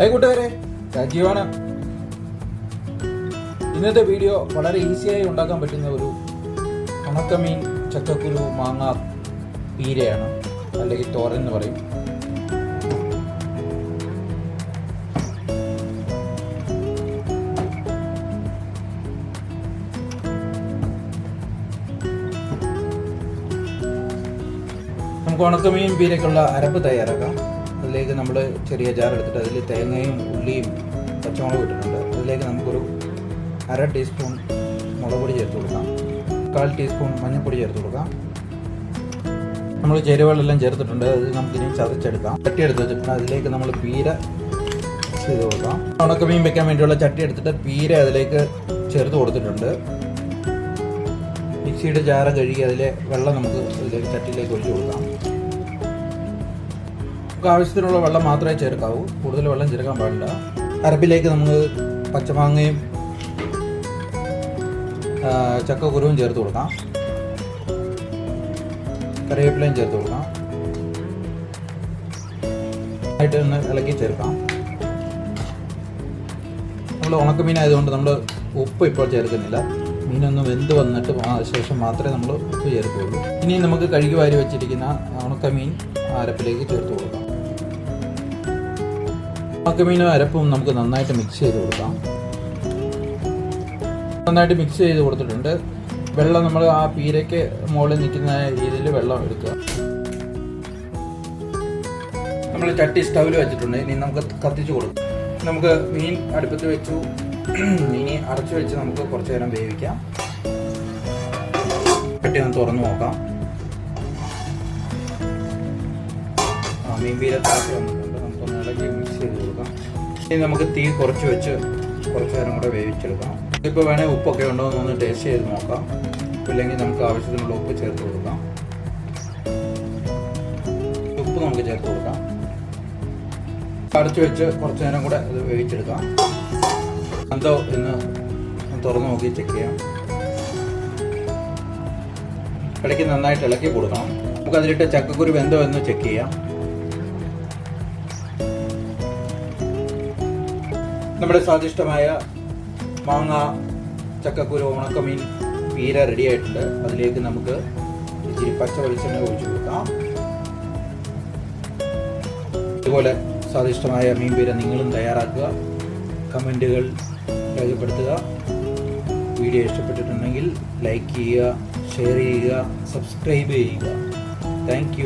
Hi കൂട്ടുകാരെ. രാജീവാണ് ഇന്നത്തെ video വളരെ ഈസിയായി ഉണ്ടാക്കാൻ പറ്റുന്ന ഒരു ഉണക്കമീൻ ചക്കക്കുരു മാങ്ങ പീരയാണ് അല്ലെങ്കിൽ തോരൻ എന്ന് പറയും. നമുക്ക് ഉണക്കമീൻ പീരയ്ക്കുള്ള അരപ്പ് തയ്യാറാക്കാം. അതിലേക്ക് നമ്മൾ ചെറിയ ജാർ എടുത്തിട്ട് അതിൽ തേങ്ങയും ഉള്ളിയും പച്ചമുളകും ഇട്ടിട്ടുണ്ട്. അതിലേക്ക് നമുക്കൊരു അര ടീസ്പൂൺ മുളക് പൊടി ചേർത്ത് കൊടുക്കാം. കാൽ ടീസ്പൂൺ മഞ്ഞൾപ്പൊടി ചേർത്ത് കൊടുക്കാം. നമ്മൾ ചേരുവകളെല്ലാം ചേർത്തിട്ടുണ്ട്. അത് നമുക്കിനി ചതച്ചെടുക്കാം. ചട്ടി എടുത്ത് വെച്ചിട്ടുണ്ട്. അതിലേക്ക് നമ്മൾ പീര ചെയ്ത് കൊടുക്കാം. ഉണക്കമീൻ വെക്കാൻ വേണ്ടിയുള്ള ചട്ടി എടുത്തിട്ട് പീര അതിലേക്ക് ചേർത്ത് കൊടുത്തിട്ടുണ്ട്. മിക്സിയുടെ ജാറ കഴുകി അതിലെ വെള്ളം നമുക്ക് അതിലേക്ക് ചട്ടിയിലേക്ക് ഒഴിച്ചു കൊടുക്കാം. നമുക്ക് ആവശ്യത്തിനുള്ള വെള്ളം മാത്രമേ ചേർക്കാവൂ. കൂടുതൽ വെള്ളം ചേർക്കാൻ പാടില്ല. അരപ്പിലേക്ക് നമുക്ക് പച്ചമാങ്ങയും ചക്ക ചക്കക്കുരുവും ചേർത്ത് കൊടുക്കാം. കറിവേപ്പിലയും ചേർത്ത് കൊടുക്കാം. ആയിട്ട് ഒന്ന് ഇളക്കി ചേർക്കാം. നമ്മൾ ഉണക്കമീനായതുകൊണ്ട് നമ്മൾ ഉപ്പ് ഇപ്പോൾ ചേർക്കുന്നില്ല. മീനൊന്ന് വെന്ത് വന്നിട്ട് ശേഷം മാത്രമേ നമ്മൾ ഉപ്പ് ചേർക്കുകയുള്ളൂ. ഇനി നമുക്ക് കഴുകി വാരി വെച്ചിരിക്കുന്ന ഉണക്കമീൻ അരപ്പിലേക്ക് ചേർത്ത് കൊടുക്കാം. ഉണക്കമീനും അരപ്പും നമുക്ക് നന്നായിട്ട് മിക്സ് ചെയ്ത് കൊടുക്കാം. നന്നായിട്ട് മിക്സ് ചെയ്ത് കൊടുത്തിട്ടുണ്ട്. വെള്ളം നമ്മൾ ആ പീരയ്ക്ക് മുകളിൽ നിൽക്കുന്ന രീതിയിൽ വെള്ളം എടുക്കുക. നമ്മൾ ചട്ടി സ്റ്റൗവിൽ വെച്ചിട്ടുണ്ട്. ഇനി നമുക്ക് കത്തിച്ച് കൊടുക്കാം. നമുക്ക് മീൻ അടുപ്പത്ത് വെച്ചു. ഇനി അടച്ചു വെച്ച് നമുക്ക് കുറച്ചു നേരം വേവിക്കാം. ചട്ടി ഒന്ന് തുറന്നു നോക്കാം. മീൻ പീര താത്തി വന്നിട്ടുണ്ട്. ഇളകി മിക്സ് ചെയ്ത് കൊടുക്കാം. ഇനി നമുക്ക് തീ കുറച്ച് വെച്ച് കുറച്ച് നേരം കൂടെ വേവിച്ചെടുക്കാം. ഇപ്പോൾ വേണേൽ ഉപ്പൊക്കെ ഉണ്ടോ എന്നൊന്ന് ടേസ്റ്റ് ചെയ്ത് നോക്കാം. ഇല്ലെങ്കിൽ നമുക്ക് ആവശ്യത്തിനുള്ള ഉപ്പ് ചേർത്ത് കൊടുക്കാം. ഉപ്പ് നമുക്ക് ചേർത്ത് കൊടുക്കാം. അടച്ചു വെച്ച് കുറച്ച് നേരം കൂടെ അത് വേവിച്ചെടുക്കാം. എന്തോ എന്ന് തുറന്ന് നോക്കി ചെക്ക് ചെയ്യാം. ഇടയ്ക്ക് നന്നായിട്ട് ഇളക്കി കൊടുക്കണം. നമുക്ക് അതിലിട്ട് ചക്കക്കുരു വെന്തോ എന്ന് ചെക്ക് ചെയ്യാം. നമ്മുടെ സ്വാദിഷ്ടമായ മാങ്ങ ചക്കക്കുരു ഉണക്കമീൻ പീര റെഡി ആയിട്ടുണ്ട്. അതിലേക്ക് നമുക്ക് ഇച്ചിരി പച്ച വെളിച്ചെണ്ണ ഒഴിച്ചു കൊടുക്കാം. ഇതുപോലെ സ്വാദിഷ്ടമായ മീൻ പീര നിങ്ങളും തയ്യാറാക്കുക. കമന്റുകൾ രേഖപ്പെടുത്തുക. വീഡിയോ ഇഷ്ടപ്പെട്ടിട്ടുണ്ടെങ്കിൽ ലൈക്ക് ചെയ്യുക ഷെയർ ചെയ്യുക സബ്സ്ക്രൈബ് ചെയ്യുക. താങ്ക്